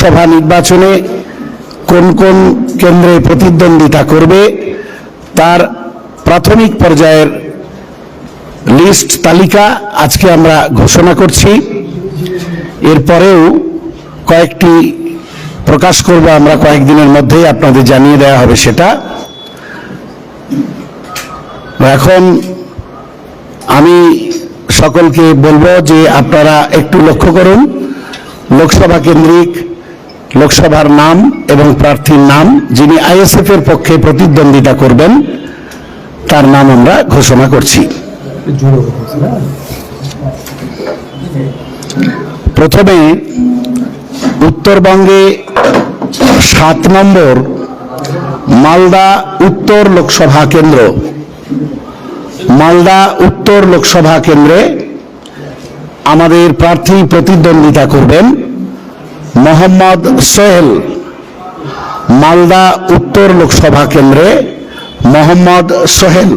সভা নির্বাচনে কোন কোন কেন্দ্রে প্রতিদ্বন্দ্বিতা করবে, তার প্রাথমিক পর্যায়ের লিস্ট তালিকা আজকে আমরা ঘোষণা করছি। এরপরেও কয়েকটি প্রকাশ করব, আমরা কয়েকদিনের মধ্যেই আপনাদের জানিয়ে দেওয়া হবে সেটা। এখন আমি সকলকে বলব যে আপনারা একটু লক্ষ্য করুন, লোকসভা কেন্দ্রিক লোকসভার নাম এবং প্রার্থীর নাম যিনি আইএসএফ এর পক্ষে প্রতিদ্বন্দ্বিতা করবেন, তার নাম আমরা ঘোষণা করছি। প্রথমে উত্তরবঙ্গে সাত নম্বর মালদা উত্তর লোকসভা কেন্দ্র। মালদা উত্তর লোকসভা কেন্দ্রে আমাদের প্রার্থী প্রতিদ্বন্দ্বিতা করবেন মোহাম্মদ সোহেল, মালদা উত্তর লোকসভা কেন্দ্রে মোহাম্মদ সোহেল।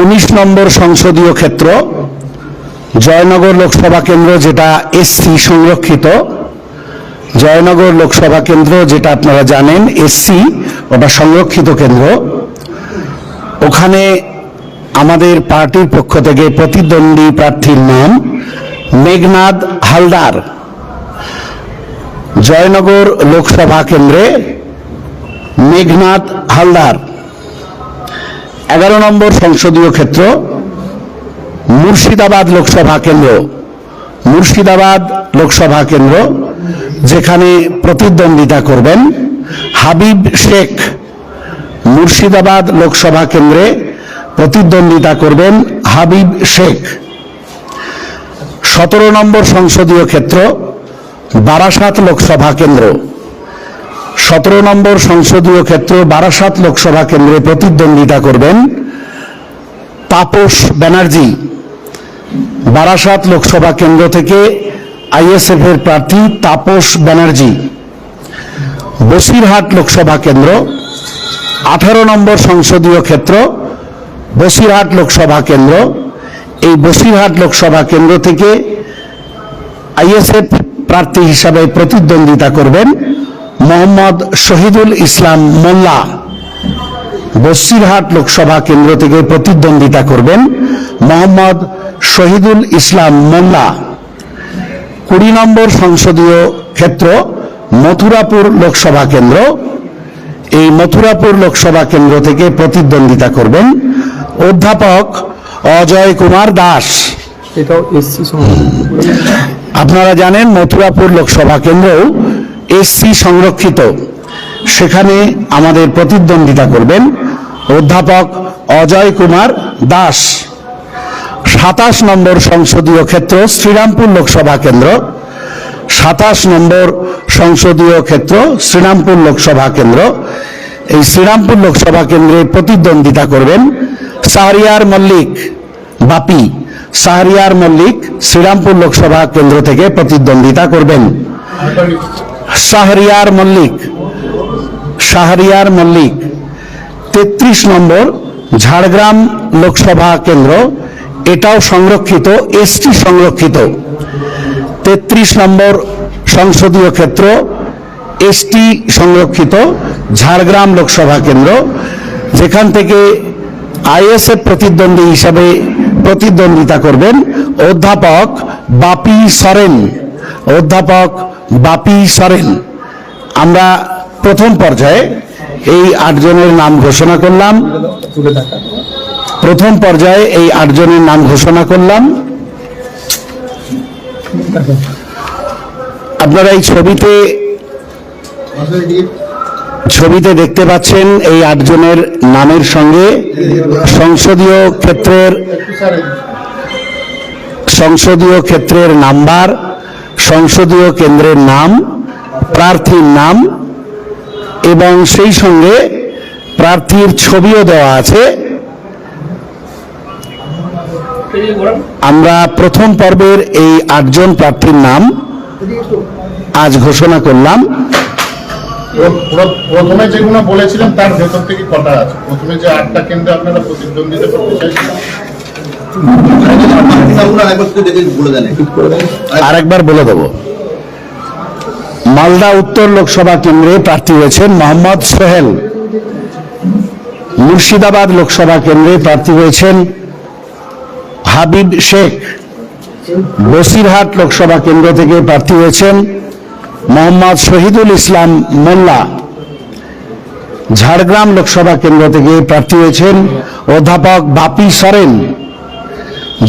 উনিশ নম্বর সংসদীয় ক্ষেত্র, জয়নগর লোকসভা কেন্দ্র যেটা এসসি সংরক্ষিত। জয়নগর লোকসভা কেন্দ্র যেটা আপনারা জানেন এসসি ওটা সংরক্ষিত কেন্দ্র। ওখানে আমাদের পার্টির পক্ষ থেকে প্রতিদ্বন্দ্বী প্রার্থীর নাম মেঘনাদ হালদার, জয়নগর লোকসভা কেন্দ্রে মেঘনাদ হালদার। এগারো নম্বর সংসদীয় ক্ষেত্র, মুর্শিদাবাদ লোকসভা কেন্দ্র, মুর্শিদাবাদ লোকসভা কেন্দ্র, যেখানে প্রতিদ্বন্দ্বিতা করবেন হাবিব শেখ। মুর্শিদাবাদ লোকসভা কেন্দ্রে প্রতিদ্বন্দ্বিতা করবেন হাবিব শেখ। সতেরো নম্বর সংসদীয় ক্ষেত্র, বারাসাত লোকসভা কেন্দ্র। সতেরো নম্বর সংসদীয় ক্ষেত্র, বারাসাত লোকসভা কেন্দ্রে প্রতিদ্বন্দ্বিতা করবেন তাপস ব্যানার্জি। বারাসাত লোকসভা কেন্দ্র থেকে আইএসএফ এর প্রার্থী তাপস ব্যানার্জি। বসিরহাট লোকসভা কেন্দ্র, আঠারো নম্বর সংসদীয় ক্ষেত্র, বসিরহাট লোকসভা কেন্দ্র। এই বসিরহাট লোকসভা কেন্দ্র থেকে আইএসএফ প্রার্থী হিসাবে প্রতিদ্বন্দ্বিতা করবেন মোহাম্মদ শহীদুল ইসলাম মোল্লা। বসিরহাট লোকসভা কেন্দ্র থেকে প্রতিদ্বন্দ্বিতা করবেন মোহাম্মদ শহীদুল ইসলাম মোল্লা। কুড়ি নম্বর সংসদীয় ক্ষেত্র মথুরাপুর লোকসভা কেন্দ্র। এই মথুরাপুর লোকসভা কেন্দ্র থেকে প্রতিদ্বন্দ্বিতা করবেন অধ্যাপক অজয় কুমার দাস। আপনারা জানেন মথুরাপুর লোকসভা কেন্দ্রও এসসি সংরক্ষিত। সেখানে আমাদের প্রতিদ্বন্দ্বিতা করবেন অধ্যাপক অজয় কুমার দাস। সাতাশ নম্বর সংসদীয় ক্ষেত্র শ্রীরামপুর লোকসভা কেন্দ্র। সাতাশ নম্বর সংসদীয় ক্ষেত্র শ্রীরামপুর লোকসভা কেন্দ্র। এই শ্রীরামপুর লোকসভা কেন্দ্রে প্রতিদ্বন্দ্বিতা করবেন শাহরিয়ার মল্লিক, বাপি শাহরিয়ার মল্লিক শ্রীরামপুর লোকসভা কেন্দ্র থেকে প্রতিদ্বন্দ্বিতা করবেন। শাহরিয়ার মল্লিক শাহরিয়ার মল্লিক, তেত্রিশ নম্বর ঝাড়গ্রাম লোকসভা কেন্দ্র, এটাও সংরক্ষিত, এসটি সংরক্ষিত। তেত্রিশ নম্বর সংসদীয় ক্ষেত্র, এসটি সংরক্ষিত, ঝাড়গ্রাম লোকসভা কেন্দ্র, যেখান থেকে আইএসএফ প্রতিদ্বন্দ্বী হিসাবে প্রতিদ্বন্দ্বিতা করবেন অধ্যাপক বাপি সরেন। অধ্যাপক বাপি সরেন। আমরা প্রথম পর্যায়ে এই আটজনের নাম ঘোষণা করলাম। প্রথম পর্যায়ে এই আটজনের নাম ঘোষণা করলাম। আপনারা এই ছবিতে ছবিতে দেখতে পাচ্ছেন এই আটজনের নামের সঙ্গে সংসদীয় ক্ষেত্রের সংসদীয় ক্ষেত্রের নাম্বার, সংসদীয় কেন্দ্রের নাম, প্রার্থীর নাম এবং সেই সঙ্গে প্রার্থীর ছবিও দেওয়া আছে। আমরা প্রথম পর্বের এই আটজন প্রার্থীর নাম আজ ঘোষণা করলাম। প্রথমে যেগুলো বলেছিলাম তার ভেতর থেকে কটা আছে? প্রথমে যে আটটা কেন্দ্রে আপনারা প্রতিদ্বন্দ্বিতা করতে চাইছিলেন দেন আরেকবার বলে দেবো। মালদা উত্তর লোকসভা কেন্দ্রে প্রার্থী হয়েছেন মোহাম্মদ সোহেল। মুর্শিদাবাদ লোকসভা কেন্দ্রে প্রার্থী হয়েছেন হাবিব শেখ। বসিরহাট লোকসভা কেন্দ্র থেকে প্রার্থী হয়েছেন মোহাম্মদ শহীদুল ইসলাম মোল্লা, ঝাড়গ্রাম লোকসভা কেন্দ্র থেকে প্রার্থী হয়েছেন অধ্যাপক বাপি সরেন,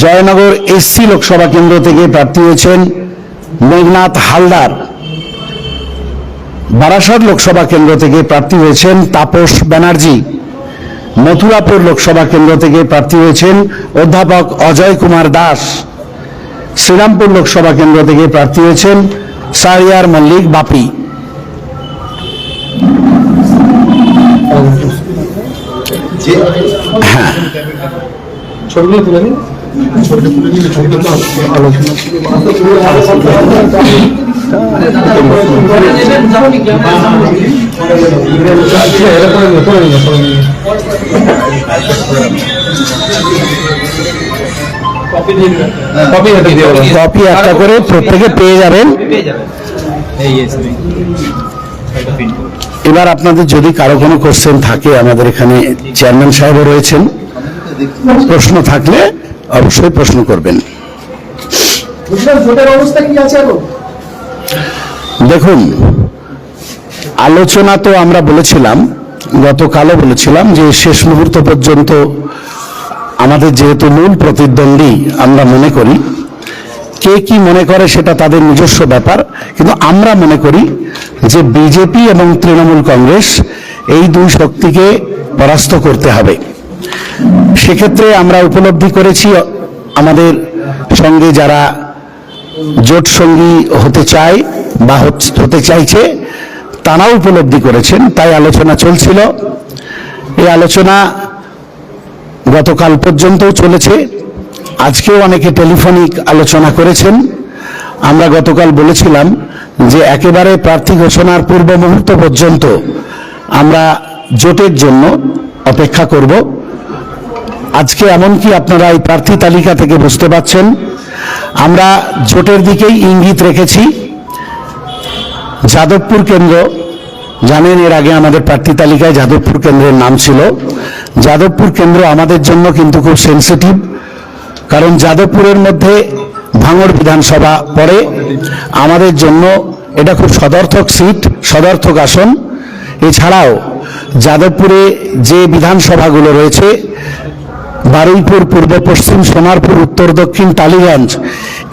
জয়নগর এসসি লোকসভা কেন্দ্র থেকে প্রার্থী হয়েছেন মেঘনাথ হালদার। বারাসাত লোকসভা কেন্দ্র থেকে প্রার্থী হয়েছেন তাপস ব্যানার্জি। মথুরাপুর লোকসভা কেন্দ্র থেকে প্রার্থী হয়েছেন অধ্যাপক অজয় কুমার দাস। শ্রীরামপুর লোকসভা কেন্দ্র থেকে প্রার্থী হয়েছেন সারিয়ার মল্লিক বাপি। ছবিগুলো কপি দিয়ে কপি একটা করে প্রত্যেকে পেয়ে যাবেন। এবার আপনাদের যদি কারও কোনো কোশ্চেন থাকে আমাদের এখানে চেয়ারম্যান সাহেবও রয়েছেন। প্রশ্ন থাকলে অবশ্যই প্রশ্ন করবেন। দেখুন আলোচনা তো আমরা বলেছিলাম গতকালও বলেছিলাম যে শেষ মুহূর্ত পর্যন্ত আমাদের যেহেতু মূল প্রতিদ্বন্দ্বী আমরা মনে করি, কে কি মনে করে সেটা তাদের নিজস্ব ব্যাপার, কিন্তু আমরা মনে করি যে বিজেপি এবং তৃণমূল কংগ্রেস এই দুই শক্তিকে পরাস্ত করতে হবে। সেক্ষেত্রে আমরা উপলব্ধি করেছি, আমাদের সঙ্গে যারা জোট সঙ্গী হতে চায় বা হতে চাইছে, তারাও উপলব্ধি করেছেন, তাই আলোচনা চলছিল। এই আলোচনা গতকাল পর্যন্তও চলেছে। আজকেও অনেকে টেলিফোনিক আলোচনা করেছেন। আমরা গতকাল বলেছিলাম যে একেবারে প্রার্থী ঘোষণার পূর্ব মুহূর্ত পর্যন্ত আমরা জোটের জন্য অপেক্ষা করব। আজকে এমনকি আপনারা এই প্রার্থী তালিকা থেকে বুঝতে পাচ্ছেন আমরা জোটের দিকেই ইঙ্গিত রেখেছি। যাদবপুর কেন্দ্র, জানেন এর আগে আমাদের প্রার্থী তালিকায় যাদবপুর কেন্দ্রের নাম ছিল। যাদবপুর কেন্দ্র আমাদের জন্য কিন্তু খুব সেন্সিটিভ কারণ যাদবপুরের মধ্যে ভাঙড় বিধানসভা পড়ে। আমাদের জন্য এটা খুব সদর্থক সিট, সদর্থক আসন। এছাড়াও যাদবপুরে যে বিধানসভাগুলো রয়েছে, বারুইপুর, পূর্ব পশ্চিম, সোনারপুর, উত্তর দক্ষিণ, টালিগঞ্জ,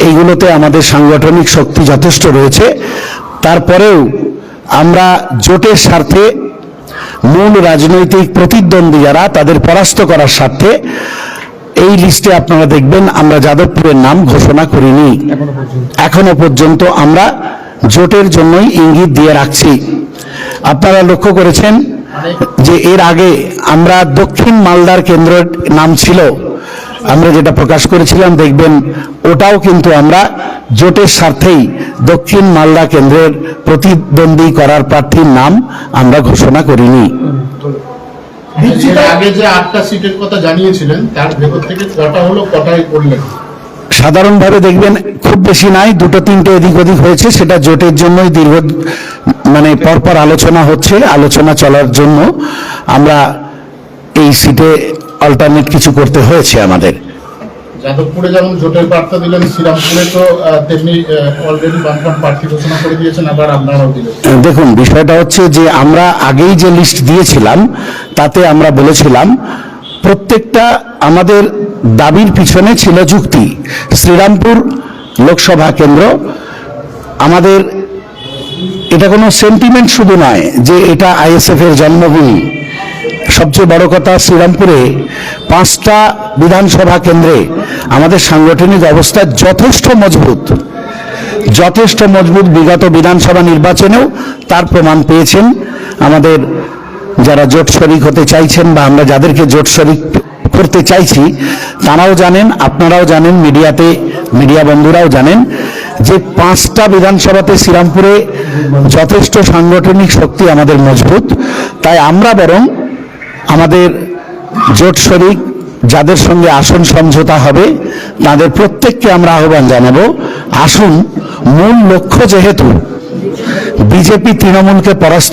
এইগুলোতে আমাদের সাংগঠনিক শক্তি যথেষ্ট রয়েছে। তারপরেও আমরা জোটের স্বার্থে মূল রাজনৈতিক প্রতিদ্বন্দ্বী যারা তাদের পরাস্ত করার স্বার্থে এই লিস্টে আপনারা দেখবেন আমরা যাদবপুরের নাম ঘোষণা করিনি। এখনও পর্যন্ত। আমরা জোটের জন্যই ইঙ্গিত দিয়ে রাখছি। আপনারা লক্ষ্য করেছেন যে এর আগে আমরা দক্ষিণ মালদার কেন্দ্রের নাম ছিল আমরা যেটা প্রকাশ করেছিলাম দেখবেন ওটাও কিন্তু আমরা জোটের স্বার্থেই দক্ষিণ মালদা কেন্দ্রের প্রতিদ্বন্দ্বী করার প্রার্থীর নাম আমরা ঘোষণা করিনি। এর আগে যে আটটা সিটের কথা জানিয়েছিলেন তার ভেতর থেকে কটা হলো কটাই করলেন? সাধারণভাবে দেখবেন খুব বেশি নাই দুটো তিনটে এদিক ওদিক হয়েছে সেটা জোটের জন্যই দীর্ঘ মানে পরপর আলোচনা হচ্ছে আলোচনা চলার জন্য আমরা এই সিটে অল্টারনেট কিছু করতে হয়েছে আমাদের। যাদবপুরে যেমন জোটের প্রার্থী দিলেন শ্রীরামপুরে তো তেমনি অলরেডি বামফ্রন্ট প্রার্থী ঘোষণা করে দিয়েছেন আবার আপনারাও দিলেন। দেখুন বিষয়টা হচ্ছে যে আমরা আগেই যে লিস্ট দিয়েছিলাম তাতে আমরা বলেছিলাম প্রত্যেকটা আমাদের দাবির পিছনে ছিল যুক্তি। শ্রীরামপুর লোকসভা কেন্দ্র আমাদের এটা কোনো সেন্টিমেন্ট শুধু নয় যে এটা আইএসএফ এর জন্মভূমি। সবচেয়ে বড় কথা শ্রীরামপুরে পাঁচটা বিধানসভা কেন্দ্রে আমাদের সাংগঠনিক অবস্থা যথেষ্ট মজবুত। যথেষ্ট মজবুত বিগত বিধানসভা নির্বাচনেও তার প্রমাণ পেয়েছেন। আমাদের যারা জোট শরিক হতে চাইছেন বা আমরা যাদেরকে জোট শরিক করতে চাইছি, তারাও জানেন, আপনারাও জানেন, মিডিয়াতে, মিডিয়া বন্ধুরাও জানেন যে পাঁচটা বিধানসভাতে শ্রীরামপুরে যথেষ্ট সাংগঠনিক শক্তি আমাদের মজবুত। তাই আমরা বরং আমাদের জোট শরিক যাদের সঙ্গে আসন সমঝোতা হবে, তাদের প্রত্যেককে আমরা আহ্বান জানাব। আসুন, মূল লক্ষ্য যেহেতু, বিজেপি তৃণমূলকে পরাস্ত